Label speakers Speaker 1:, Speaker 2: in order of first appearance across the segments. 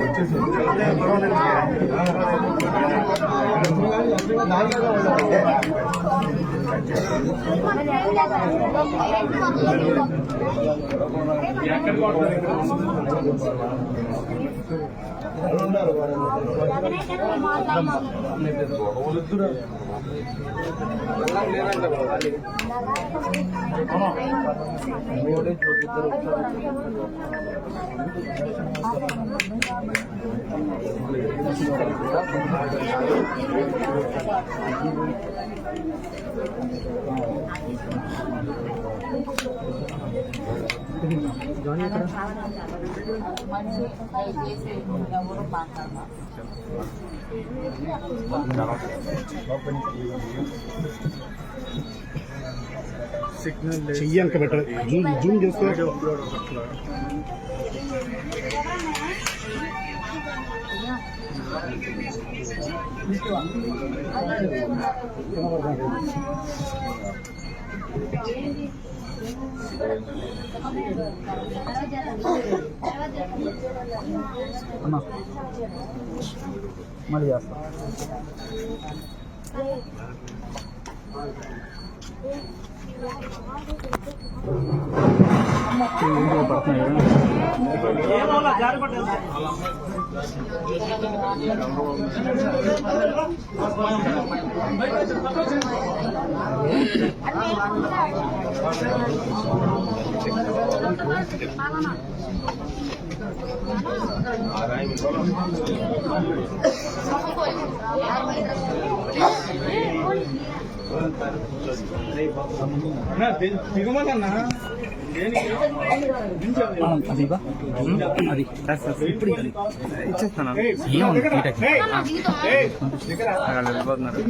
Speaker 1: వచ్చేసి చెయ్యి వెనక పెట్టాలి జూమ్ జూమ్ చేస్తే
Speaker 2: అన్నా మళ్ళీ చేస్తా వీడియో పడుతున్నాయి
Speaker 1: దిగుమన్నా
Speaker 2: అది ఇవ్వ. అది ఇప్పుడు ఇచ్చేస్తాను ఏముంది వెళ్ళిపోతున్నారు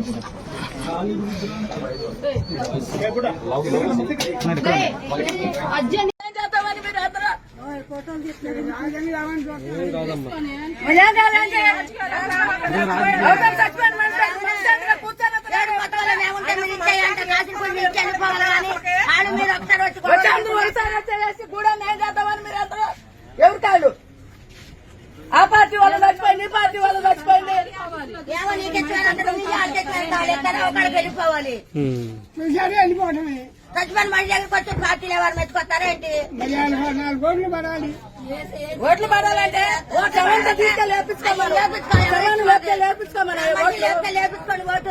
Speaker 2: మరి
Speaker 3: వాళ్ళు చచ్చిపోయింది పార్టీ వాళ్ళు చచ్చిపోయింది.
Speaker 4: వెళ్ళిపోవాలి. చచ్చిపోయిన మనిషి దగ్గరికి వచ్చి పార్టీలు ఎవరు మెచ్చుకొస్తారా ఏంటి?
Speaker 3: ఓట్లు లేపించుకోమని? లేపితే లేపించుకోమని?